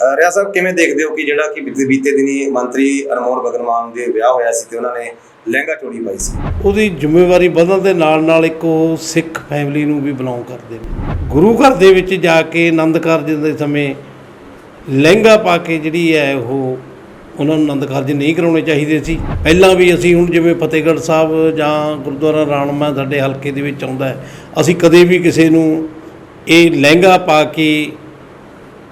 ਅਹ ਰਿਆ ਸਾਹਿਬ, ਕਿਵੇਂ ਦੇਖਦੇ ਹੋ ਕਿ ਜਿਹੜਾ ਕਿ ਬੀਤੇ ਦਿਨੀ ਮੰਤਰੀ ਅਨਮੋਲ ਗਗਨਮਾਨ ਦੇ ਵਿਆਹ ਹੋਇਆ ਸੀ ਤੇ ਉਹਨਾਂ ਨੇ ਲਹਿੰਗਾ ਚੋਲੀ ਪਾਈ ਸੀ? ਉਹਦੀ ਜ਼ਿੰਮੇਵਾਰੀ ਵਧਣ ਦੇ ਨਾਲ ਨਾਲ ਇੱਕ ਉਹ ਸਿੱਖ ਫੈਮਿਲੀ ਨੂੰ ਵੀ ਬਿਲੋਂਗ ਕਰਦੇ ਨੇ। ਗੁਰੂ ਘਰ ਦੇ ਵਿੱਚ ਜਾ ਕੇ ਆਨੰਦ ਕਾਰਜ ਦੇ ਸਮੇਂ ਲਹਿੰਗਾ ਪਾ ਕੇ ਜਿਹੜੀ ਹੈ ਉਹ ਉਹਨਾਂ ਨੂੰ ਆਨੰਦ ਕਾਰਜ ਨਹੀਂ ਕਰਾਉਣੇ ਚਾਹੀਦੇ ਸੀ। ਪਹਿਲਾਂ ਵੀ ਅਸੀਂ ਹੁਣ ਜਿਵੇਂ ਫਤਿਹਗੜ੍ਹ ਸਾਹਿਬ ਜਾਂ ਗੁਰਦੁਆਰਾ ਰਾਣਮਾ ਸਾਡੇ ਹਲਕੇ ਦੇ ਵਿੱਚ ਆਉਂਦਾ ਹੈ, ਅਸੀਂ ਕਦੇ ਵੀ ਕਿਸੇ ਨੂੰ ਇਹ ਲਹਿੰਗਾ ਪਾ ਕੇ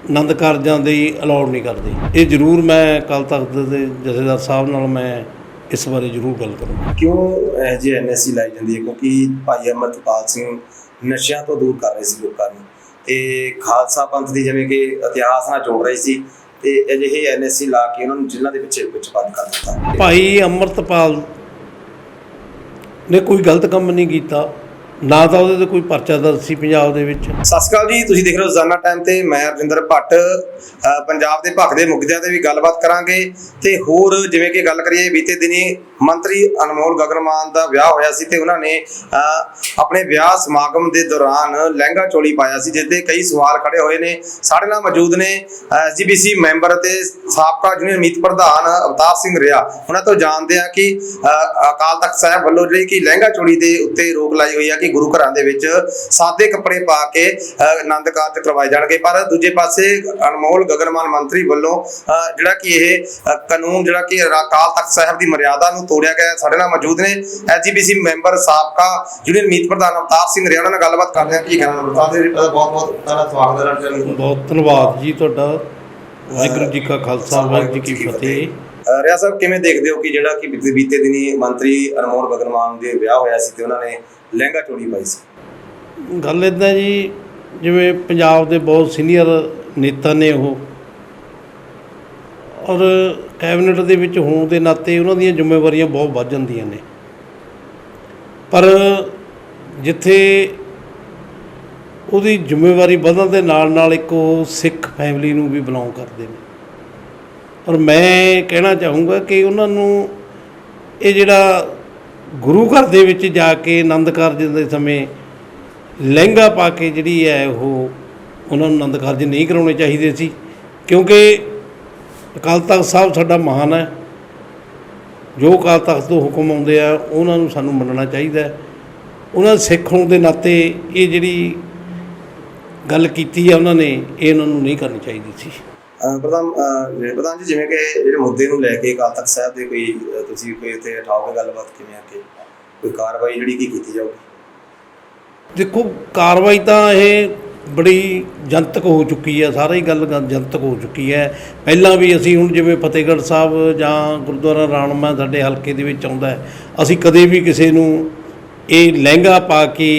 ਆਨੰਦ ਕਾਰਜਾਂ ਦੇ ਅਲਾਉਡ ਨਹੀਂ ਕਰਦੇ। ਇਹ ਜ਼ਰੂਰ ਮੈਂ ਕੱਲ ਤਖਤ ਦੇ ਜਥੇਦਾਰ ਸਾਹਿਬ ਨਾਲ ਮੈਂ ਇਸ ਬਾਰੇ ਜ਼ਰੂਰ ਗੱਲ ਕਰੂੰਗਾ। ਕਿਉਂ ਇਹ ਜਿਹੀ ਐਨਐਸਸੀ ਲਾਈ ਜਾਂਦੀ ਹੈ? ਕਿਉਂਕਿ ਭਾਈ ਅਮਰਤਪਾਲ ਸਿੰਘ ਨਸ਼ਿਆਂ ਤੋਂ ਦੂਰ ਕਰ ਰਹੇ ਸੀ ਲੋਕਾਂ ਨੂੰ। ਤੇ ਖਾਲਸਾ ਪੰਥ ਦੀ ਜਿਵੇਂ ਕਿ ਇਤਿਹਾਸ ਨਾਲ ਜੋੜ ਰਹੀ ਸੀ ਤੇ ਅਜਿਹੇ ਐਨਐਸਸੀ ਲਾ ਕੇ ਉਹਨਾਂ ਨੂੰ ਜਿਨ੍ਹਾਂ ਦੇ ਪਿੱਛੇ ਵਿੱਚ ਬੰਦ ਕਰ ਦਿੱਤਾ। ਭਾਈ ਅਮਰਤਪਾਲ ਨੇ ਕੋਈ ਗਲਤ ਕੰਮ ਨਹੀਂ ਕੀਤਾ। ਨਾ ਤਾਂ ਉਹਦੇ ਤੇ ਕੋਈ ਪਰਚਾ ਦਰਜ ਸੀ ਪੰਜਾਬ ਦੇ ਵਿੱਚ। ਸਤਿ ਸ਼੍ਰੀ ਅਕਾਲ ਜੀ, ਤੁਸੀਂ ਦੇਖ ਰਹੇ ਹੋ ਰੋਜ਼ਾਨਾ ਟਾਈਮ ਤੇ, ਮੈਂ ਰਜਿੰਦਰ ਭੱਟ। ਪੰਜਾਬ ਦੇ ਭੱਖ ਦੇ ਮੁੱਦਿਆਂ ਤੇ ਵੀ ਗੱਲਬਾਤ ਕਰਾਂਗੇ ਤੇ ਹੋਰ ਜਿਵੇਂ ਕਿ ਗੱਲ ਕਰੀਏ, ਬੀਤੇ ਦਿਨੀ ਮੰਤਰੀ ਅਨਮੋਲ ਗਗਨਮਾਨ ਦਾ ਵਿਆਹ ਹੋਇਆ ਸੀ ਤੇ ਉਹਨਾਂ ਨੇ ਆਪਣੇ ਵਿਆਹ ਸਮਾਗਮ ਦੇ ਦੌਰਾਨ ਲਹਿੰਗਾ ਚੋਲੀ ਪਾਇਆ ਸੀ, ਜਿਸ ਦੇ ਕਈ ਸਵਾਲ ਖੜੇ ਹੋਏ ਨੇ। ਸਾਡੇ ਨਾਲ ਮੌਜੂਦ ਨੇ ਐਸਜੀਬੀਸੀ ਮੈਂਬਰ ਤੇ ਸਾਬਕਾ ਜੂਨੀਅਰ ਮੀਤ ਪ੍ਰਧਾਨ ਅਵਤਾਰ ਸਿੰਘ ਰਿਆ। ਉਹਨਾਂ ਤੋਂ ਜਾਣਦੇ ਆ ਕਿ ਅਕਾਲ ਤਖਤ ਸਾਹਿਬ ਵੱਲੋਂ ਜਿਹੜੀ ਕਿ ਲਹਿੰਗਾ ਚੋਲੀ ਦੇ ਉੱਤੇ ਰੋਕ ਲਾਈ ਹੋਈ ਆ ਕਿ ਗੁਰੂ ਘਰਾਂ ਦੇ ਵਿੱਚ ਸਾਦੇ ਕੱਪੜੇ ਪਾ ਕੇ ਆਨੰਦ ਕਾਰਜ ਕਰਵਾਏ ਜਾਣਗੇ। ਪਰ ਦੂਜੇ ਪਾਸੇ ਅਨਮੋਲ ਗਗਨਮਾਨ ਮੰਤਰੀ ਵੱਲੋਂ ਜਿਹੜਾ ਕਿ ਇਹ ਕਾਨੂੰਨ ਜਿਹੜਾ ਕਿ ਅਕਾਲ ਤਖਤ ਸਾਹਿਬ ਦੀ ਮਰਿਆਦਾ ਨੂੰ ਤੋੜਿਆ ਗਿਆ। ਸਾਡੇ ਨਾਲ ਮੌਜੂਦ ਨੇ ਐਸਜੀਪੀਸੀ ਮੈਂਬਰ ਸਾਬਕਾ ਜੂਨੀਅਰ ਮੀਤ ਪ੍ਰਧਾਨ ਅਵਤਾਰ ਸਿੰਘ ਰਿਆ ਉਹਨਾਂ ਨਾਲ ਗੱਲਬਾਤ ਕਰਦੇ ਹਾਂ। ਕੀ ਕਹਿਣਾ ਅਵਤਾਰ ਦੇ ਬਹੁਤ ਬਹੁਤ ਤੁਹਾਡਾ ਸਵਾਗਤ ਹੈ ਬਹੁਤ ਧੰਨਵਾਦ ਜੀ ਤੁਹਾਡਾ। ਵਾਹਿਗੁਰੂ ਜੀ ਕਾ ਖਾਲਸਾ ਵਾਹਿਗੁਰੂ ਜੀ ਕੀ ਫਤਿਹ। ਰਿਆ ਸਾਹਿਬ ਕਿਵੇਂ ਦੇਖਦੇ ਹੋ ਕਿ ਜਿਹੜਾ ਕਿ ਬੀਤੇ ਦਿਨੀ ਮੰਤਰੀ ਅਨਮੋਲ ਗਗਨਮਾਨ ਦੇ ਵਿਆਹ ਹੋਇਆ ਸੀ ਤੇ ਉਹਨਾਂ ਨੇ ਲਹਿੰਗਾ ਚੋਲੀ ਪਾਈ ਸੀ? ਗੱਲ ਇਦਾਂ ਜੀ ਜਿਵੇਂ ਪੰਜਾਬ ਦੇ ਬਹੁਤ ਸੀਨੀਅਰ ਨੇਤਾ ਨੇ ਉਹ। ਔਰ ਕੈਬਨਿਟ ਦੇ ਵਿੱਚ ਹੋਣ ਦੇ ਨਾਤੇ ਉਹਨਾਂ ਦੀਆਂ ਜ਼ਿੰਮੇਵਾਰੀਆਂ ਬਹੁਤ ਵੱਧ ਜਾਂਦੀਆਂ ਨੇ। ਪਰ ਜਿੱਥੇ ਉਹਦੀ ਜ਼ਿੰਮੇਵਾਰੀ ਵਧਣ ਦੇ ਨਾਲ ਨਾਲ ਇੱਕ ਉਹ ਸਿੱਖ ਫੈਮਿਲੀ ਨੂੰ ਵੀ ਬਿਲੋਂਗ ਕਰਦੇ ਨੇ। ਔਰ ਮੈਂ ਕਹਿਣਾ ਚਾਹੂੰਗਾ ਕਿ ਉਹਨਾਂ ਨੂੰ ਇਹ ਜਿਹੜਾ ਗੁਰੂ ਘਰ ਦੇ ਵਿੱਚ ਜਾ ਕੇ ਆਨੰਦ ਕਾਰਜ ਦੇ ਸਮੇਂ ਲਹਿੰਗਾ ਪਾ ਕੇ ਜਿਹੜੀ ਹੈ ਉਹ ਉਹਨਾਂ ਨੂੰ ਆਨੰਦ ਕਾਰਜ ਨਹੀਂ ਕਰਾਉਣੇ ਚਾਹੀਦੇ ਸੀ, ਕਿਉਂਕਿ ਅਕਾਲ ਤਖਤ ਸਾਹਿਬ ਸਾਡਾ ਮਹਾਨ ਹੈ। ਜੋ ਅਕਾਲ ਤਖਤ ਤੋਂ ਹੁਕਮ ਆਉਂਦੇ ਆ ਉਹਨਾਂ ਨੂੰ ਸਾਨੂੰ ਮੰਨਣਾ ਚਾਹੀਦਾ। ਉਹਨਾਂ ਸਿੱਖ ਹੋਣ ਦੇ ਨਾਤੇ ਇਹ ਜਿਹੜੀ ਗੱਲ ਕੀਤੀ ਹੈ ਉਹਨਾਂ ਨੇ ਇਹ ਉਹਨਾਂ ਨੂੰ ਨਹੀਂ ਕਰਨੀ ਚਾਹੀਦੀ ਸੀ। ਪ੍ਰਧਾਨ ਪ੍ਰਧਾਨ ਜੀ ਜਿਵੇਂ ਕਿ ਜਿਹੜੇ ਮੁੱਦੇ ਨੂੰ ਲੈ ਕੇ ਅਕਾਲ ਤਖਤ ਸਾਹਿਬ ਦੇ ਕੋਈ ਤੁਸੀਂ ਕੋਈ ਇੱਥੇ ਉਠਾਓਗੇ ਗੱਲਬਾਤ ਕਿਵੇਂ ਆ ਕਿ ਕੋਈ ਕਾਰਵਾਈ ਜਿਹੜੀ ਕੀ ਕੀਤੀ ਜਾਊਗੀ? ਦੇਖੋ ਕਾਰਵਾਈ ਤਾਂ ਇਹ ਬੜੀ ਜਨਤਕ ਹੋ ਚੁੱਕੀ ਹੈ, ਸਾਰੀ ਗੱਲ ਜਨਤਕ ਹੋ ਚੁੱਕੀ ਹੈ। ਪਹਿਲਾਂ ਵੀ ਅਸੀਂ ਹੁਣ ਜਿਵੇਂ ਫਤਿਹਗੜ੍ਹ ਸਾਹਿਬ ਜਾਂ ਗੁਰਦੁਆਰਾ ਰਾਣਮਾ ਸਾਡੇ ਹਲਕੇ ਦੇ ਵਿੱਚ ਆਉਂਦਾ ਅਸੀਂ ਕਦੇ ਵੀ ਕਿਸੇ ਨੂੰ ਇਹ ਲਹਿੰਗਾ ਪਾ ਕੇ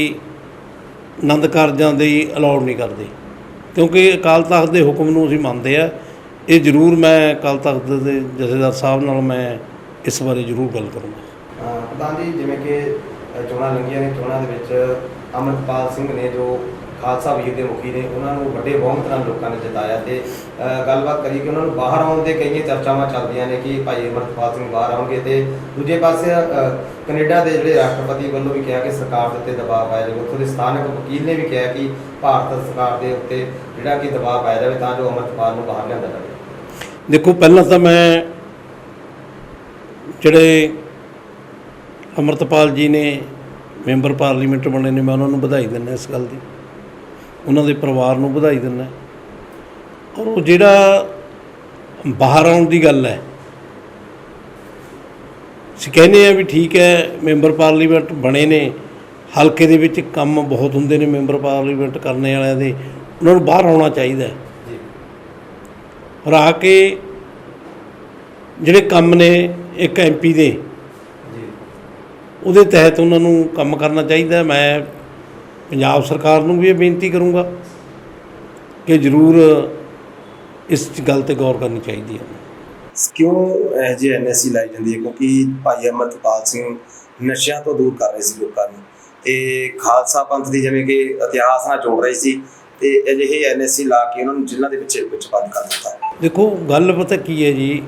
ਆਨੰਦ ਕਾਰਜਾਂ ਦੇ ਅਲਾਉਡ ਨਹੀਂ ਕਰਦੇ। ਕਿਉਂਕਿ ਅਕਾਲ ਤਖਤ ਦੇ ਹੁਕਮ ਨੂੰ ਅਸੀਂ ਮੰਨਦੇ ਆ ਇਹ ਜ਼ਰੂਰ ਮੈਂ ਅਕਾਲ ਤਖਤ ਦੇ ਜਥੇਦਾਰ ਸਾਹਿਬ ਨਾਲ ਮੈਂ ਇਸ ਬਾਰੇ ਜ਼ਰੂਰ ਗੱਲ ਕਰੂੰਗਾ। ਪ੍ਰਧਾਨ ਜੀ, ਜਿਵੇਂ ਕਿ ਚੋਣਾਂ ਲੰਘੀਆਂ ਨੇ, ਚੋਣਾਂ ਦੇ ਵਿੱਚ ਅਮਰਪਾਲ ਸਿੰਘ ਨੇ ਜੋ ਖਾਲਸਾ ਵੀਰ ਦੇ ਮੁਖੀ ਨੇ ਉਹਨਾਂ ਨੂੰ ਵੱਡੇ ਬਹੁਮਤ ਨਾਲ ਲੋਕਾਂ ਨੇ ਜਿਤਾਇਆ ਤੇ ਗੱਲਬਾਤ ਕਰੀ ਕਿ ਉਹਨਾਂ ਨੂੰ ਬਾਹਰ ਆਉਣ ਦੇ ਕਈਆਂ ਚਰਚਾਵਾਂ ਚੱਲਦੀਆਂ ਨੇ ਕਿ ਭਾਈ ਅਮਰਪਾਲ ਸਿੰਘ ਬਾਹਰ ਆਉਣਗੇ ਤੇ ਦੂਜੇ ਪਾਸੇ ਅ, ਕੈਨੇਡਾ ਦੇ ਜਿਹੜੇ ਰਾਸ਼ਟਰਪਤੀ ਵੱਲੋਂ ਵੀ ਕਿਹਾ ਕਿ ਸਰਕਾਰ ਦੇ ਉੱਤੇ ਦਬਾਅ ਪਾਇਆ ਜਾਵੇ ਉੱਥੋਂ ਦੇ ਸਥਾਨਕ ਵਕੀਲ ਨੇ ਵੀ ਕਿਹਾ ਕਿ ਭਾਰਤ ਸਰਕਾਰ ਦੇ ਉੱਤੇ ਜਿਹੜਾ ਕਿ ਦਬਾਅ ਪਾਇਆ ਜਾਵੇ ਤਾਂ ਜੋ ਅਮਰਪਾਲ ਨੂੰ ਬਾਹਰ ਲਿਆਂਦਾ ਜਾਵੇ। ਦੇਖੋ ਪਹਿਲਾਂ ਤਾਂ ਮੈਂ ਜਿਹੜੇ ਅਮਰਤਪਾਲ ਜੀ ਨੇ ਮੈਂਬਰ ਪਾਰਲੀਮੈਂਟ ਬਣੇ ਨੇ ਮੈਂ ਉਹਨਾਂ ਨੂੰ ਵਧਾਈ ਦਿੰਦਾ ਇਸ ਗੱਲ ਦੀ। ਉਹਨਾਂ ਦੇ ਪਰਿਵਾਰ ਨੂੰ ਵਧਾਈ ਦਿੰਦਾ ਔਰ ਉਹ ਜਿਹੜਾ ਬਾਹਰ ਆਉਣ ਦੀ ਗੱਲ ਹੈ ਅਸੀਂ ਕਹਿੰਦੇ ਆ ਵੀ ਠੀਕ ਹੈ ਮੈਂਬਰ ਪਾਰਲੀਮੈਂਟ ਬਣੇ ਨੇ ਹਲਕੇ ਦੇ ਵਿੱਚ ਕੰਮ ਬਹੁਤ ਹੁੰਦੇ ਨੇ ਮੈਂਬਰ ਪਾਰਲੀਮੈਂਟ ਕਰਨੇ ਵਾਲਿਆਂ ਦੇ ਉਹਨਾਂ ਨੂੰ ਬਾਹਰ ਆਉਣਾ ਚਾਹੀਦਾ ਜੀ। ਔਰ ਆ ਕੇ ਜਿਹੜੇ ਕੰਮ ਨੇ ਇੱਕ ਐਮਪੀ ਦੇ ਜੀ। ਉਹਦੇ ਤਹਿਤ ਉਹਨਾਂ ਨੂੰ ਕੰਮ ਕਰਨਾ ਚਾਹੀਦਾ। ਮੈਂ ਪੰਜਾਬ ਸਰਕਾਰ ਨੂੰ ਵੀ ਇਹ ਬੇਨਤੀ ਕਰੂੰਗਾ ਕਿ ਜ਼ਰੂਰ ਇਸ ਗੱਲ ਤੇ ਗੌਰ ਕਰਨੀ ਚਾਹੀਦੀ ਹੈ। ਕਿਉਂ ਇਹ ਜਿਹੀ ਐਨਐਸਸੀ ਲਾਈ ਜਾਂਦੀ ਹੈ? ਕਿਉਂਕਿ ਭਾਈ ਅਮਰਤਪਾਲ ਸਿੰਘ ਨਸ਼ਿਆਂ ਤੋਂ ਦੂਰ ਕਰ ਰਹੇ ਸੀ ਲੋਕਾਂ ਨੂੰ। ਤੇ ਖਾਲਸਾ ਪੰਥ ਦੀ ਜਿਵੇਂ ਕਿ ਇਤਿਹਾਸ ਨਾਲ ਜੋੜ ਰਹੀ ਸੀ ਤੇ ਅਜਿਹੇ ਐਨਐਸਸੀ ਲਾ ਕੇ ਉਹਨਾਂ ਨੂੰ ਜਿਨ੍ਹਾਂ ਦੇ ਪਿੱਛੇ ਵਿੱਚ ਬੰਦ ਕਰ ਦਿੱਤਾ। ਦੇਖੋ ਗੱਲ ਪਤਾ ਕੀ ਹੈ ਜੀ?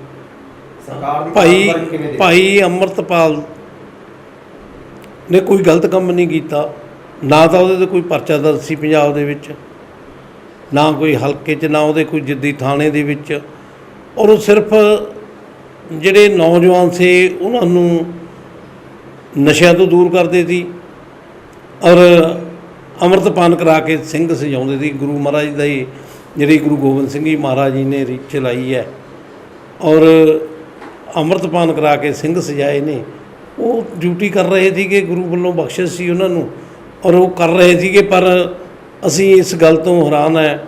ਸਰਕਾਰ ਦੀ ਭਾਈ ਭਾਈ ਅਮਰਤਪਾਲ ਨੇ ਕੋਈ ਗਲਤ ਕੰਮ ਨਹੀਂ ਕੀਤਾ। ਨਾ ਤਾਂ ਉਹਦੇ ਤੇ ਕੋਈ ਪਰਚਾ ਦਰਜ ਸੀ ਪੰਜਾਬ ਦੇ ਵਿੱਚ, ਨਾ ਕੋਈ ਹਲਕੇ 'ਚ, ਨਾ ਉਹਦੇ ਕੋਈ ਜਿੱਦੀ ਥਾਣੇ ਦੇ ਵਿੱਚ। ਔਰ ਉਹ ਸਿਰਫ ਜਿਹੜੇ ਨੌਜਵਾਨ ਸੀ, ਉਹਨਾਂ ਨੂੰ ਨਸ਼ਿਆਂ ਤੋਂ ਦੂਰ ਕਰਦੇ ਸੀ। ਔਰ ਅੰਮ੍ਰਿਤਪਾਨ ਕਰਾ ਕੇ ਸਿੰਘ ਸਜਾਉਂਦੇ ਸੀ। ਗੁਰੂ ਮਹਾਰਾਜ ਦਾ ਹੀ, ਜਿਹੜੀ ਗੁਰੂ ਗੋਬਿੰਦ ਸਿੰਘ ਜੀ ਮਹਾਰਾਜ ਜੀ ਨੇ ਰੀਤ ਚਲਾਈ ਹੈ। ਔਰ ਅੰਮ੍ਰਿਤਪਾਨ ਕਰਾ ਕੇ ਸਿੰਘ ਸਜਾਏ ਨੇ। ਉਹ ਡਿਊਟੀ ਕਰ ਰਹੇ ਸੀ ਕਿ ਗੁਰੂ ਵੱਲੋਂ ਬਖਸ਼ਿਸ਼ ਸੀ ਉਹਨਾਂ ਨੂੰ। ਔਰ ਉਹ ਕਰ ਰਹੇ ਸੀਗੇ, ਪਰ ਅਸੀਂ ਇਸ ਗੱਲ ਤੋਂ ਹੈਰਾਨ ਹੈ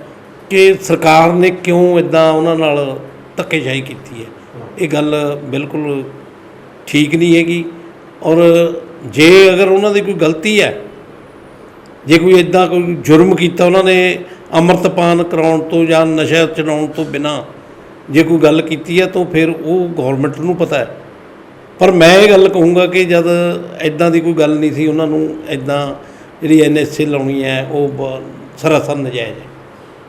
ਕਿ ਸਰਕਾਰ ਨੇ ਕਿਉਂ ਇਦਾਂ ਉਹਨਾਂ ਨਾਲ ਧੱਕੇਸ਼ਾਹੀ ਕੀਤੀ ਹੈ। ਇਹ ਗੱਲ ਬਿਲਕੁਲ ਠੀਕ ਨਹੀਂ ਹੈਗੀ। ਔਰ ਜੇ ਅਗਰ ਉਹਨਾਂ ਦੀ ਕੋਈ ਗਲਤੀ ਹੈ, ਜੇ ਕੋਈ ਇਦਾਂ ਕੋਈ ਜੁਰਮ ਕੀਤਾ ਉਹਨਾਂ ਨੇ ਅੰਮ੍ਰਿਤਪਾਨ ਕਰਾਉਣ ਤੋਂ ਜਾਂ ਨਸ਼ਾ ਚਲਾਉਣ ਤੋਂ ਬਿਨਾ ਜੇ ਕੋਈ ਗੱਲ ਕੀਤੀ ਹੈ, ਤਾਂ ਫਿਰ ਉਹ ਗਵਰਨਮੈਂਟ ਨੂੰ ਪਤਾ ਹੈ। ਪਰ ਮੈਂ ਇਹ ਗੱਲ ਕਹੂੰਗਾ ਕਿ ਜਦ ਇਦਾਂ ਦੀ ਕੋਈ ਗੱਲ ਨਹੀਂ ਸੀ, ਉਹਨਾਂ ਨੂੰ ਇਦਾਂ ਜਿਹੜੀ ਐਨਐਸਏ ਲਾਉਣੀ ਹੈ, ਉਹ ਸਰਾਸਰ ਨਜਾਇਜ਼ ਹੈ।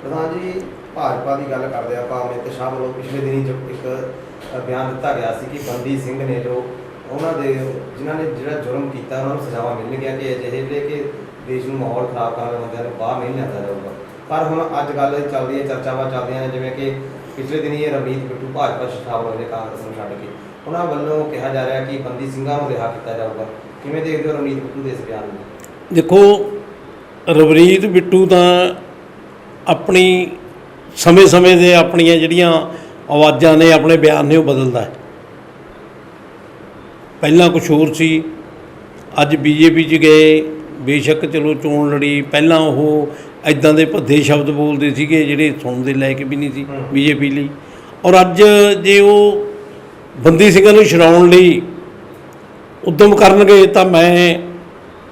ਪ੍ਰਧਾਨ ਜੀ, ਭਾਜਪਾ ਦੀ ਗੱਲ ਕਰਦੇ ਆਪਾਂ, ਅਮਿਤ ਸ਼ਾਹ ਵੱਲੋਂ ਪਿਛਲੇ ਦਿਨੀ ਜੋ ਇੱਕ ਬਿਆਨ ਦਿੱਤਾ ਗਿਆ ਸੀ ਕਿ ਬੰਦੀ ਸਿੰਘ ਨੇ ਜੋ ਉਹਨਾਂ ਦੇ, ਜਿਨ੍ਹਾਂ ਨੇ ਜਿਹੜਾ ਜੁਰਮ ਕੀਤਾ, ਉਹਨਾਂ ਨੂੰ ਸਜ਼ਾਵਾਂ ਮਿਲਣਗੀਆਂ ਕਿ ਅਜਿਹੇ ਜਿਹੜੇ ਕਿ ਦੇਸ਼ ਨੂੰ ਮਾਹੌਲ ਖਰਾਬ ਕਰਨ ਵਾਲੇ ਬੰਦਿਆਂ ਨੂੰ ਬਾਹਰ ਨਹੀਂ ਲਿਆਂਦਾ ਜਾਊਗਾ। ਪਰ ਹੁਣ ਅੱਜ ਗੱਲ ਚੱਲ ਰਹੀ ਹੈ, ਚਰਚਾਵਾਂ ਚੱਲਦੀਆਂ ਨੇ, ਜਿਵੇਂ ਕਿ ਪਿਛਲੇ ਦਿਨੀ ਇਹ ਰਵਨੀਤ ਬਿੱਟੂ ਭਾਜਪਾ ਸ਼ਾਮਲ ਹੋਏ ਨੇ ਕਾਂਗਰਸ ਨੂੰ ਛੱਡ ਕੇ। ਉਹਨਾਂ ਵੱਲੋਂ ਕਿਹਾ ਜਾ ਰਿਹਾ ਕਿ ਬੰਦੀ ਸਿੰਘਾਂ ਨੂੰ ਰਿਹਾ ਕੀਤਾ ਜਾਊਗਾ। ਕਿਵੇਂ ਦੇਖਦੇ ਹੋ ਰਵਨੀਤ ਬਿੱਟੂ ਦੇ ਇਸ ਬਿਆਨ ਨੂੰ? ਦੇਖੋ, ਰਵਨੀਤ ਬਿੱਟੂ ਤਾਂ ਆਪਣੀ ਸਮੇਂ-ਸਮੇਂ ਦੇ ਆਪਣੀਆਂ ਜਿਹੜੀਆਂ ਆਵਾਜ਼ਾਂ ਨੇ, ਆਪਣੇ ਬਿਆਨ ਨੇ ਉਹ ਬਦਲਦਾ ਹੈ। ਪਹਿਲਾਂ ਕੁਝ ਹੋਰ ਸੀ। ਅੱਜ ਬੀਜੇਪੀ 'ਚ ਗਏ, ਬੇਸ਼ੱਕ ਚਲੋ ਚੋਣ ਲੜੀ। ਪਹਿਲਾਂ ਉਹ ਐਦਾਂ ਦੇ ਭੱਦੇ ਸ਼ਬਦ ਬੋਲਦੇ ਸੀਗੇ, ਜਿਹੜੇ ਸੁਣਦੇ ਲੈ ਕੇ ਵੀ ਨਹੀਂ ਸੀ ਹਮ। ਬੀਜੇਪੀ ਲਈ। ਔਰ ਅੱਜ ਜੇ ਉਹ ਬੰਦੀ ਸਿੰਘਾਂ ਨੂੰ ਛਡਾਉਣ ਲਈ ਉਦਮ ਕਰਨਗੇ, ਤਾਂ ਮੈਂ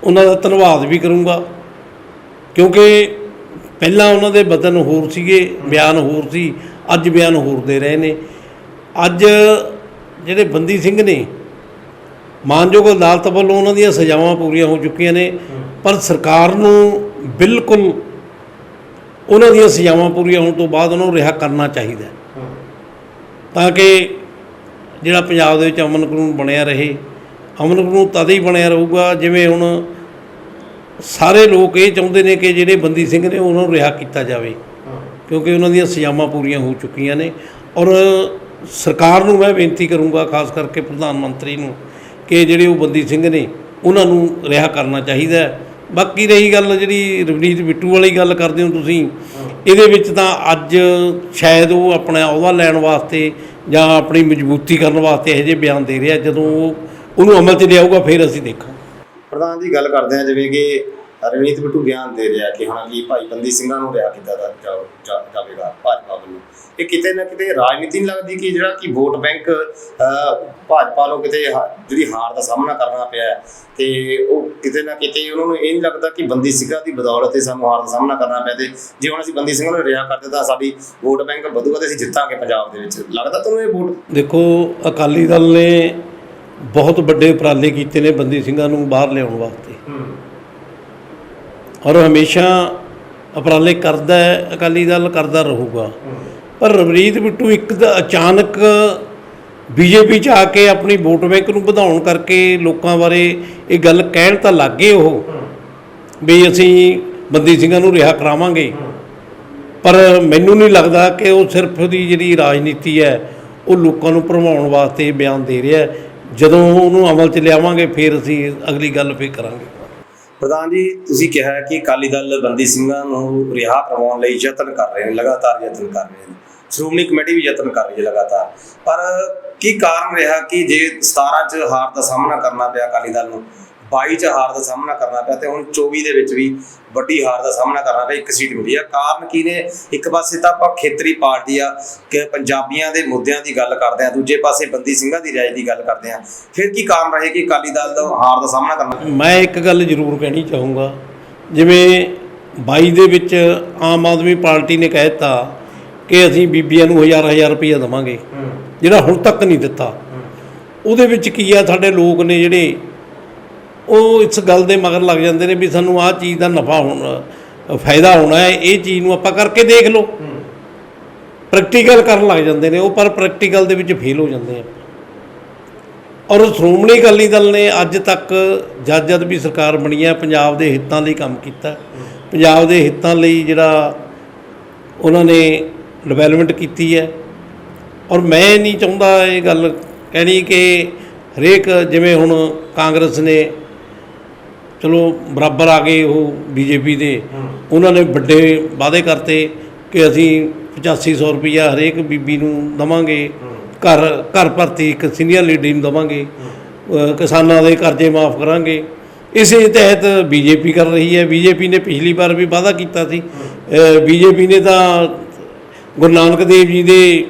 ਉਹਨਾਂ ਦਾ ਧੰਨਵਾਦ ਵੀ ਕਰੂੰਗਾ। ਕਿਉਂਕਿ ਪਹਿਲਾਂ ਉਹਨਾਂ ਦੇ ਬਦਨ ਹੋਰ ਸੀਗੇ, ਬਿਆਨ ਹੋਰ ਸੀ, ਅੱਜ ਬਿਆਨ ਹੋਰ ਦੇ ਰਹੇ ਨੇ। ਅੱਜ ਜਿਹੜੇ ਬੰਦੀ ਸਿੰਘ ਨੇ, ਮਾਨਯੋਗ ਅਦਾਲਤ ਵੱਲੋਂ ਉਹਨਾਂ ਦੀਆਂ ਸਜ਼ਾਵਾਂ ਪੂਰੀਆਂ ਹੋ ਚੁੱਕੀਆਂ ਨੇ, ਪਰ ਸਰਕਾਰ ਨੂੰ ਬਿਲਕੁਲ ਉਹਨਾਂ ਦੀਆਂ ਸਜ਼ਾਵਾਂ ਪੂਰੀਆਂ ਹੋਣ ਤੋਂ ਬਾਅਦ ਉਹਨਾਂ ਨੂੰ ਰਿਹਾ ਕਰਨਾ ਚਾਹੀਦਾ ਤਾਂ ਕਿ ਜਿਹੜਾ ਪੰਜਾਬ ਦੇ ਵਿੱਚ ਅਮਨ ਕਾਨੂੰਨ ਬਣਿਆ ਰਹੇ ਅਮਨ ਕਾਨੂੰਨ ਤਦ ਹੀ ਬਣਿਆ ਰਹੂਗਾ ਜਿਵੇਂ ਹੁਣ ਸਾਰੇ ਲੋਕ ਇਹ ਚਾਹੁੰਦੇ ਨੇ ਕਿ ਜਿਹੜੇ ਬੰਦੀ ਸਿੰਘ ਨੇ ਉਹਨਾਂ ਨੂੰ ਰਿਹਾ ਕੀਤਾ ਜਾਵੇ। ਕਿਉਂਕਿ ਉਹਨਾਂ ਦੀਆਂ ਸਜ਼ਾਵਾਂ ਪੂਰੀਆਂ ਹੋ ਚੁੱਕੀਆਂ ਨੇ। ਔਰ ਸਰਕਾਰ ਨੂੰ ਮੈਂ ਬੇਨਤੀ ਕਰੂੰਗਾ ਖਾਸ ਕਰਕੇ ਪ੍ਰਧਾਨ ਮੰਤਰੀ ਨੂੰ ਕਿ ਜਿਹੜੇ ਉਹ ਬੰਦੀ ਸਿੰਘ ਨੇ ਉਹਨਾਂ ਨੂੰ ਰਿਹਾ ਕਰਨਾ ਚਾਹੀਦਾ ਹੈ। ਬਾਕੀ ਰਹੀ ਗੱਲ ਜਿਹੜੀ ਰਵਨੀਤ ਬਿੱਟੂ ਵਾਲੀ ਗੱਲ ਕਰਦੇ ਹੋ ਤੁਸੀਂ ਇਹਦੇ ਵਿੱਚ ਤਾਂ ਅੱਜ ਸ਼ਾਇਦ ਉਹ ਆਪਣਾ ਅਹੁਦਾ ਲੈਣ ਵਾਸਤੇ ਜਾਂ ਆਪਣੀ ਮਜ਼ਬੂਤੀ ਕਰਨ ਵਾਸਤੇ ਇਹੋ ਜਿਹੇ ਬਿਆਨ ਦੇ ਰਿਹਾ ਜਦੋਂ ਉਹ ਉਹਨੂੰ ਅਮਲ 'ਚ ਲਿਆਊਗਾ ਫਿਰ ਅਸੀਂ ਦੇਖਾਂਗੇ। ਪ੍ਰਧਾਨ ਜੀ ਗੱਲ ਕਰਦੇ ਆ ਜਿਵੇਂ ਕਿ ਰਵਨੀਤ ਬਿੱਟੂ ਬਿਆਨ ਦੇ ਰਿਹਾ ਕਿ ਹੁਣ ਕੀ ਭਾਈ ਬੰਦੀ ਸਿੰਘਾਂ ਨੂੰ ਰਿਹਾ ਕੀਤਾ ਜਾ- ਜਾ- ਜਾ- ਜਾਵੇਗਾ ਭਾਜਪਾ ਵੱਲੋਂ। ਇਹ ਕਿਤੇ ਨਾ ਕਿਤੇ ਰਾਜਨੀਤੀ ਨਹੀਂ ਲੱਗਦੀ ਕਿ ਜਿਹੜਾ ਕਿ ਵੋਟ ਬੈਂਕ ਭਾਜਪਾ ਨੂੰ ਕਿਤੇ ਹਾ- ਜਿਹੜੀ ਹਾਰ ਦਾ ਸਾਹਮਣਾ ਕਰਨਾ ਪਿਆ ਹੈ। ਤੇ ਉਹ ਕਿਤੇ ਨਾ ਕਿਤੇ ਉਹਨਾਂ ਨੂੰ ਇਹ ਨਹੀਂ ਲੱਗਦਾ ਕਿ ਬੰਦੀ ਸਿੰਘਾਂ ਦੀ ਬਦੌਲਤ ਹੀ ਸਾਨੂੰ ਹਾਰ ਦਾ ਸਾਹਮਣਾ ਕਰਨਾ ਪਿਆ ਤੇ ਜੇ ਹੁਣ ਅਸੀਂ ਬੰਦੀ ਸਿੰਘਾਂ ਨੂੰ ਰਿਹਾ ਕਰਦੇ ਤਾਂ ਸਾਡੀ ਵੋਟ ਬੈਂਕ ਵਧੂਗਾ ਤੇ ਅਸੀਂ ਜਿੱਤਾਂਗੇ ਪੰਜਾਬ ਦੇ ਵਿੱਚ। ਲੱਗਦਾ ਤੁਹਾਨੂੰ ਇਹ ਵੋਟ? ਦੇਖੋ ਅਕਾਲੀ ਦਲ ਨੇ ਬਹੁਤ ਵੱਡੇ ਉਪਰਾਲੇ ਕੀਤੇ ਨੇ ਬੰਦੀ ਸਿੰਘਾਂ ਨੂੰ ਬਾਹਰ ਲਿਆਉਣ ਵਾਸਤੇ। ਔਰ ਹਮੇਸ਼ਾ ਉਪਰਾਲੇ ਕਰਦਾ ਹੈ ਅਕਾਲੀ ਦਲ ਕਰਦਾ ਰਹੂਗਾ। ਪਰ ਰਵਨੀਤ ਬਿੱਟੂ ਇੱਕ ਤਾਂ ਅਚਾਨਕ ਬੀਜੇਪੀ ਚ ਆ ਕੇ ਆਪਣੀ ਵੋਟ ਬੈਂਕ ਨੂੰ ਵਧਾਉਣ ਕਰਕੇ ਲੋਕਾਂ ਬਾਰੇ ਇਹ ਗੱਲ ਕਹਿਣ ਤਾਂ ਲੱਗ ਉਹ ਵੀ ਅਸੀਂ ਬੰਦੀ ਸਿੰਘਾਂ ਨੂੰ ਰਿਹਾ ਕਰਾਵਾਂਗੇ। ਪਰ ਮੈਨੂੰ ਨਹੀਂ ਲੱਗਦਾ ਕਿ ਉਹ ਸਿਰਫ ਉਹਦੀ ਜਿਹੜੀ ਰਾਜਨੀਤੀ ਹੈ ਉਹ ਲੋਕਾਂ ਨੂੰ ਭਰਮਾਉਣ ਵਾਸਤੇ ਬਿਆਨ ਦੇ ਰਿਹਾ ਹੈ। ਜਦੋਂ ਉਹਨੂੰ ਅਮਲ 'ਚ ਲਿਆਵਾਂਗੇ, ਫਿਰ ਅਸੀਂ ਅਗਲੀ ਗੱਲ ਫੇਰ ਕਰਾਂਗੇ। ਪ੍ਰਧਾਨ ਜੀ, ਤੁਸੀਂ ਕਿਹਾ ਕਿ ਅਕਾਲੀ ਦਲ ਬੰਦੀ ਸਿੰਘਾਂ ਨੂੰ ਰਿਹਾ ਕਰਵਾਉਣ ਲਈ ਯਤਨ ਕਰ ਰਹੇ ਨੇ, ਲਗਾਤਾਰ ਯਤਨ ਕਰ ਰਹੇ ਨੇ। ਸ਼੍ਰੋਮਣੀ ਕਮੇਟੀ ਵੀ ਯਤਨ ਕਰ ਰਹੀ ਹੈ ਲਗਾਤਾਰ। ਪਰ ਕੀ ਕਾਰਨ ਰਿਹਾ ਕਿ ਜੇ 17 ਚ ਹਾਰ ਦਾ ਸਾਹਮਣਾ ਕਰਨਾ ਪਿਆ ਅਕਾਲੀ ਦਲ ਨੂੰ 22 ਚ ਹਾਰ ਦਾ ਸਾਹਮਣਾ ਕਰਨਾ ਪਿਆ ਤੇ ਹੁਣ 24 ਦੇ ਵਿੱਚ ਵੀ ਵੱਡੀ ਹਾਰ ਦਾ ਸਾਹਮਣਾ ਕਰਨਾ ਪਿਆ ਇੱਕ ਸੀਟ ਮਿਲੀ ਆ। ਕਾਰਨ ਕੀ ਨੇ? ਇੱਕ ਪਾਸੇ ਤਾਂ ਆਪਾਂ ਖੇਤਰੀ ਪਾਰਟੀ ਆ ਕਿ ਪੰਜਾਬੀਆਂ ਦੇ ਮੁੱਦਿਆਂ ਦੀ ਗੱਲ ਕਰਦੇ ਆ ਦੂਜੇ ਪਾਸੇ ਬੰਦੀ ਸਿੰਘਾਂ ਦੀ ਰਾਜ ਦੀ ਗੱਲ ਕਰਦੇ ਆ। ਫਿਰ ਕੀ ਕਾਰਨ ਰਹੇ ਕਿ ਅਕਾਲੀ ਦਲ ਦਾ ਹਾਰ ਦਾ ਸਾਹਮਣਾ ਕਰਨਾ? ਮੈਂ ਇੱਕ ਗੱਲ ਜ਼ਰੂਰ ਕਹਿਣੀ ਚਾਹੂੰਗਾ ਜਿਵੇਂ 22 ਦੇ ਵਿੱਚ ਆਮ ਆਦਮੀ ਪਾਰਟੀ ਨੇ ਕਹਿ ਦਿੱਤਾ ਕਿ ਅਸੀਂ ਬੀਬੀਆਂ ਨੂੰ ਹਜ਼ਾਰ ਹਜ਼ਾਰ ਰੁਪਈਆ ਦੇਵਾਂਗੇ ਜਿਹੜਾ ਹੁਣ ਤੱਕ ਨਹੀਂ ਦਿੱਤਾ। ਉਹਦੇ ਵਿੱਚ ਕੀ ਆ ਸਾਡੇ ਲੋਕ ਨੇ ਜਿਹੜੇ ਉਹ ਇਸ ਗੱਲ ਦੇ ਮਗਰ ਲੱਗ ਜਾਂਦੇ ਨੇ ਵੀ ਸਾਨੂੰ ਆਹ ਚੀਜ਼ ਦਾ ਨਫਾ ਹੋਣਾ ਫਾਇਦਾ ਹੋਣਾ ਹੈ ਇਹ ਚੀਜ਼ ਨੂੰ ਆਪਾਂ ਕਰਕੇ ਦੇਖ ਲਓ। ਪ੍ਰੈਕਟੀਕਲ ਕਰਨ ਲੱਗ ਜਾਂਦੇ ਨੇ ਉਹ ਪਰ ਪ੍ਰੈਕਟੀਕਲ ਦੇ ਵਿੱਚ ਫੇਲ ਹੋ ਜਾਂਦੇ ਆ। ਔਰ ਸ਼੍ਰੋਮਣੀ ਅਕਾਲੀ ਦਲ ਨੇ ਅੱਜ ਤੱਕ ਜਦ ਜਦ ਵੀ ਸਰਕਾਰ ਬਣੀ ਹੈ ਪੰਜਾਬ ਦੇ ਹਿੱਤਾਂ ਲਈ ਕੰਮ ਕੀਤਾ। ਪੰਜਾਬ ਦੇ ਹਿੱਤਾਂ ਲਈ ਜਿਹੜਾ ਉਹਨਾਂ ਨੇ ਡਿਵੈਲਪਮੈਂਟ ਕੀਤੀ ਹੈ। ਔਰ ਮੈਂ ਨਹੀਂ ਚਾਹੁੰਦਾ ਇਹ ਗੱਲ ਕਹਿਣੀ ਕਿ ਹਰੇਕ ਜਿਵੇਂ ਹੁਣ ਕਾਂਗਰਸ ਨੇ ਚਲੋ ਬਰਾਬਰ ਆ ਗਏ ਉਹ ਬੀਜੇਪੀ ਦੇ। ਉਹਨਾਂ ਨੇ ਵੱਡੇ ਵਾਅਦੇ ਕਰਤੇ ਕਿ ਅਸੀਂ 8500 ਰੁਪਈਆ ਹਰੇਕ ਬੀਬੀ ਨੂੰ ਦਵਾਂਗੇ। ਘਰ ਘਰ ਭਰਤੀ ਇੱਕ ਸੀਨੀਅਰ ਲੀਡਰ ਨੂੰ ਦਵਾਂਗੇ। ਕਿਸਾਨਾਂ ਦੇ ਕਰਜ਼ੇ ਮਾਫ ਕਰਾਂਗੇ। ਇਸੇ ਤਹਿਤ ਬੀਜੇਪੀ ਕਰ ਰਹੀ ਹੈ। ਬੀਜੇਪੀ ਨੇ ਪਿਛਲੀ ਵਾਰ ਵੀ ਵਾਅਦਾ ਕੀਤਾ ਸੀ। ਬੀਜੇਪੀ ਨੇ ਤਾਂ ਗੁਰੂ ਨਾਨਕ ਦੇਵ ਜੀ ਦੇ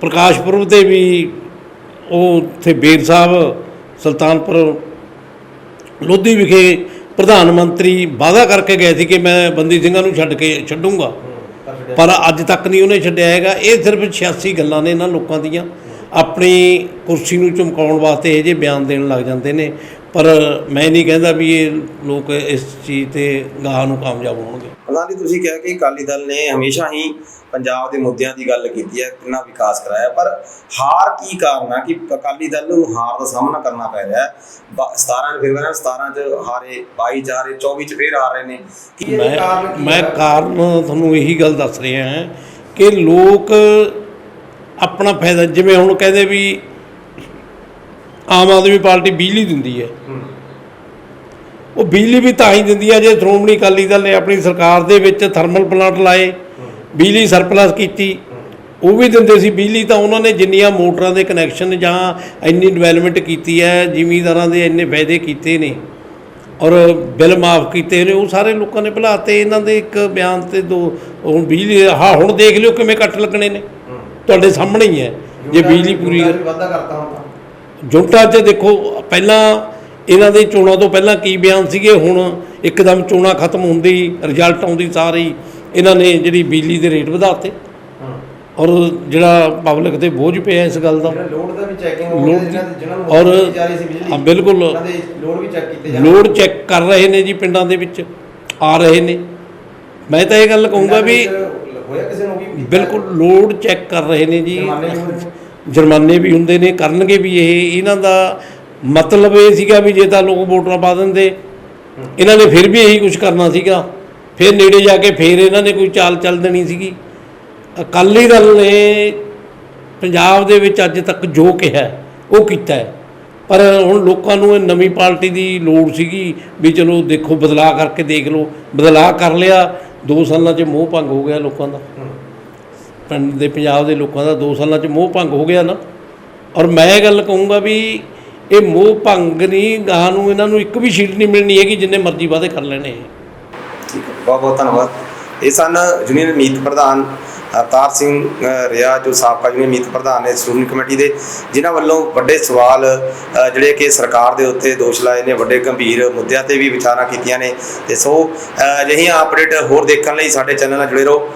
ਪ੍ਰਕਾਸ਼ ਪੁਰਬ ਤੇ ਵੀ ਉਹ ਉੱਥੇ ਬੇਰ ਸਾਹਿਬ, ਸੁਲਤਾਨਪੁਰ ਲੋਧੀ ਵਿਖੇ ਪ੍ਰਧਾਨ ਮੰਤਰੀ ਵਾਅਦਾ ਕਰਕੇ ਗਏ ਸੀ ਕਿ ਮੈਂ ਬੰਦੀ ਸਿੰਘਾਂ ਨੂੰ ਛੱਡ ਕੇ ਛੱਡੂੰਗਾ। ਪਰ ਅੱਜ ਤੱਕ ਨਹੀਂ ਉਹਨੇ ਛੱਡਿਆ ਹੈਗਾ। ਇਹ ਸਿਰਫ 86 ਗੱਲਾਂ ਨੇ ਇਹਨਾਂ ਲੋਕਾਂ ਦੀਆਂ। ਆਪਣੀ ਕੁਰਸੀ ਨੂੰ ਚਮਕਾਉਣ ਵਾਸਤੇ ਇਹ ਜੇ ਬਿਆਨ ਦੇਣ ਲੱਗ ਜਾਂਦੇ ਨੇ। ਪਰ ਮੈਂ ਨਹੀਂ ਕਹਿੰਦਾ ਵੀ ਇਹ ਲੋਕ ਇਸ ਚੀਜ਼ ਤੇ ਗਾਹ ਨੂੰ ਕਾਮਯਾਬ ਹੋਣਗੇ। ਪ੍ਰਧਾਨ ਜੀ, ਤੁਸੀਂ ਕਿਹਾ ਕਿ ਅਕਾਲੀ ਦਲ ਨੇ ਹਮੇਸ਼ਾ ਹੀ ਪੰਜਾਬ ਦੇ ਮੁੱਦਿਆਂ ਦੀ ਗੱਲ ਕੀਤੀ ਹੈ ਕਿੰਨਾ ਵਿਕਾਸ ਕਰਾਇਆ ਪਰ ਹਾਰ ਕੀ ਕਾਰਨ ਆ ਕਿ ਅਕਾਲੀ ਦਲ ਨੂੰ ਹਾਰ ਦਾ ਸਾਹਮਣਾ ਕਰਨਾ ਪੈ ਰਿਹਾ ਹੈ ਬ- 17 ਚ ਫਿਰ ਕਹਿੰਦੇ 17 ਚ ਹਾਰੇ 22 ਚ ਹਾਰੇ 24 ਚ ਫਿਰ ਹਾਰ ਰਹੇ ਨੇ ਕੀ ਇਹ ਕਾਰਨ ਮੈਂ? ਕਾਰਨ ਤੁਹਾਨੂੰ ਇਹੀ ਗੱਲ ਦੱਸ ਰਿਹਾ ਹਾਂ ਕਿ ਲੋਕ ਆਪਣਾ ਫਾਇਦਾ ਜਿਵੇਂ ਹੁਣ ਕਹਿੰਦੇ ਵੀ ਆਮ ਆਦਮੀ ਪਾਰਟੀ ਬਿਜਲੀ ਦਿੰਦੀ ਹੈ ਹੂੰ। ਉਹ ਬਿਜਲੀ ਵੀ ਤਾਂ ਹੀ ਦਿੰਦੀ ਹੈ ਜੇ ਸ਼੍ਰੋਮਣੀ ਅਕਾਲੀ ਦਲ ਨੇ ਆਪਣੀ ਸਰਕਾਰ ਦੇ ਵਿੱਚ ਥਰਮਲ ਪਲਾਂਟ ਲਾਏ ਬਿਜਲੀ ਸਰਪਲਸ ਕੀਤੀ ਉਹ ਵੀ ਦਿੰਦੇ ਸੀ ਬਿਜਲੀ ਤਾਂ ਉਹਨਾਂ ਨੇ ਜਿੰਨੀਆਂ ਮੋਟਰਾਂ ਦੇ ਕਨੈਕਸ਼ਨ ਜਾਂ ਇੰਨੀ ਡਿਵੈਲਪਮੈਂਟ ਕੀਤੀ ਹੈ ਜ਼ਿਮੀਂਦਾਰਾਂ ਦੇ ਇੰਨੇ ਫਾਇਦੇ ਕੀਤੇ ਨੇ ਔਰ ਬਿੱਲ ਮਾਫ ਕੀਤੇ ਨੇ ਉਹ ਸਾਰੇ ਲੋਕਾਂ ਨੇ ਭੁਲਾਤੇ ਇਹਨਾਂ ਦੇ ਇੱਕ ਬਿਆਨ ਤੇ ਦੋ ਹੁਣ ਬਿਜਲੀ ਹਾਂ ਹੁਣ ਦੇਖ ਲਿਓ ਕਿਵੇਂ ਕੱਟ ਲੱਗਣੇ ਨੇ ਤੁਹਾਡੇ ਸਾਹਮਣੇ ਹੀ ਹੈ ਜੇ ਬਿਜਲੀ ਪੂਰੀ ਵਾਧਾ ਕਰਤਾ ਹੁਣ ਜੁੰਟਾ 'ਚ ਦੇਖੋ ਪਹਿਲਾਂ ਇਹਨਾਂ ਦੇ ਚੋਣਾਂ ਤੋਂ ਪਹਿਲਾਂ ਕੀ ਬਿਆਨ ਸੀਗੇ ਹੁਣ ਇੱਕਦਮ ਚੋਣਾਂ ਖਤਮ ਹੁੰਦੀ ਰਿਜ਼ਲਟ ਆਉਂਦੀ ਸਾਰੀ ਇਹਨਾਂ ਨੇ ਜਿਹੜੀ ਬਿਜਲੀ ਦੇ ਰੇਟ ਵਧਾਤੇ। ਔਰ ਜਿਹੜਾ ਪਬਲਿਕ ਤੇ ਬੋਝ ਪਿਆ ਇਸ ਗੱਲ ਦਾ। ਲੋਡ ਦਾ ਵੀ ਚੈਕਿੰਗ ਹੋ ਲੋਡ ਰਹੀ ਹੈ ਜਿਨ੍ਹਾਂ ਨੂੰ ਔਰ ਔਰ ਜਾ ਰਹੀ ਸੀ ਬਿਜਲੀ ਹਾਂ, ਬਿਲਕੁਲ। ਲੋਡ ਵੀ ਚੈੱਕ ਕੀਤੇ ਜਾਣ ਲੋਡ ਚੈੱਕ ਕਰ ਰਹੇ ਨੇ ਜੀ ਪਿੰਡਾਂ ਦੇ ਵਿੱਚ ਆ ਰਹੇ ਨੇ। ਮੈਂ ਤਾਂ ਇਹ ਗੱਲ ਕਹੂੰਗਾ ਵੀ ਹੋਇਆ ਕਿਸੇ ਨੂੰ ਵੀ ਬਿਲਕੁਲ ਲੋਡ ਚੈੱਕ ਕਰ ਰਹੇ ਨੇ ਜੀ। ਜੁਰਮਾਨੇ ਵੀ ਹੋਏ। ਜੁਰਮਾਨੇ ਵੀ ਹੁੰਦੇ ਨੇ ਕਰਨਗੇ ਵੀ ਇਹ। ਇਹਨਾਂ ਦਾ ਮਤਲਬ ਇਹ ਸੀਗਾ ਵੀ ਜੇ ਤਾਂ ਲੋਕ ਵੋਟਾਂ ਪਾ ਦਿੰਦੇ ਇਹਨਾਂ ਨੇ ਫਿਰ ਵੀ ਇਹੀ ਕੁਝ ਕਰਨਾ ਸੀਗਾ। ਫਿਰ ਨੇੜੇ ਜਾ ਕੇ ਫਿਰ ਇਹਨਾਂ ਨੇ ਕੋਈ ਚਾਲ ਚੱਲ ਦੇਣੀ ਸੀਗੀ। ਅਕਾਲੀ ਦਲ ਨੇ ਪੰਜਾਬ ਦੇ ਵਿੱਚ ਅੱਜ ਤੱਕ ਜੋ ਕਿਹਾ, ਉਹ ਕੀਤਾ ਪਰ ਹੁਣ ਲੋਕਾਂ ਨੂੰ ਇਹ ਨਵੀਂ ਪਾਰਟੀ ਦੀ ਲੋੜ ਸੀਗੀ ਵੀ ਚਲੋ ਦੇਖੋ, ਬਦਲਾਅ ਕਰਕੇ ਦੇਖ ਲਓ। ਬਦਲਾਅ ਕਰ ਲਿਆ 2 ਸਾਲਾਂ 'ਚ ਮੋਹ ਭੰਗ ਹੋ ਗਿਆ ਲੋਕਾਂ ਦਾ। ਪਿੰਡ ਦੇ ਪੰਜਾਬ ਦੇ ਲੋਕਾਂ ਦਾ 2 ਸਾਲਾਂ 'ਚ ਮੋਹ ਭੰਗ ਹੋ ਗਿਆ ਨਾ। ਔਰ ਮੈਂ ਇਹ ਗੱਲ ਕਹੂੰਗਾ ਵੀ ਇਹ ਮੋਹ ਭੰਗ ਨਹੀਂ ਗਾਹ ਨੂੰ ਇਹਨਾਂ ਨੂੰ ਇੱਕ ਵੀ ਸੀਟ ਨਹੀਂ ਮਿਲਣੀ ਹੈਗੀ, ਜਿੰਨੇ ਮਰਜ਼ੀ ਵਾਅਦੇ ਕਰ ਲੈਣੇ। ਹੈ ਬਹੁਤ ਬਹੁਤ ਧੰਨਵਾਦ। ਇਹ ਸਨ ਯੂਨੀਅਨ ਮੀਤ ਪ੍ਰਧਾਨ ਅਵਤਾਰ ਸਿੰਘ ਅ, ਰਿਆ ਜੋ ਸਾਬਕਾ ਯੂਨੀਅਨ ਮੀਤ ਪ੍ਰਧਾਨ ਨੇ ਸ਼੍ਰੋਮਣੀ ਕਮੇਟੀ ਦੇ ਜਿਨ੍ਹਾਂ ਵੱਲੋਂ ਵੱਡੇ ਸਵਾਲ ਜਿਹੜੇ ਕਿ ਸਰਕਾਰ ਦੇ ਉੱਤੇ ਦੋਸ਼ ਲਾਏ ਨੇ ਵੱਡੇ ਗੰਭੀਰ ਮੁੱਦਿਆਂ ਤੇ ਵੀ ਵਿਚਾਰਾਂ ਕੀਤੀਆਂ ਨੇ। ਤੇ ਸੋ ਅਜਿਹੀਆਂ ਅਪਡੇਟ ਹੋਰ ਦੇਖਣ ਲਈ ਸਾਡੇ ਚੈਨਲ ਨਾਲ ਜੁੜੇ ਰਹੋ।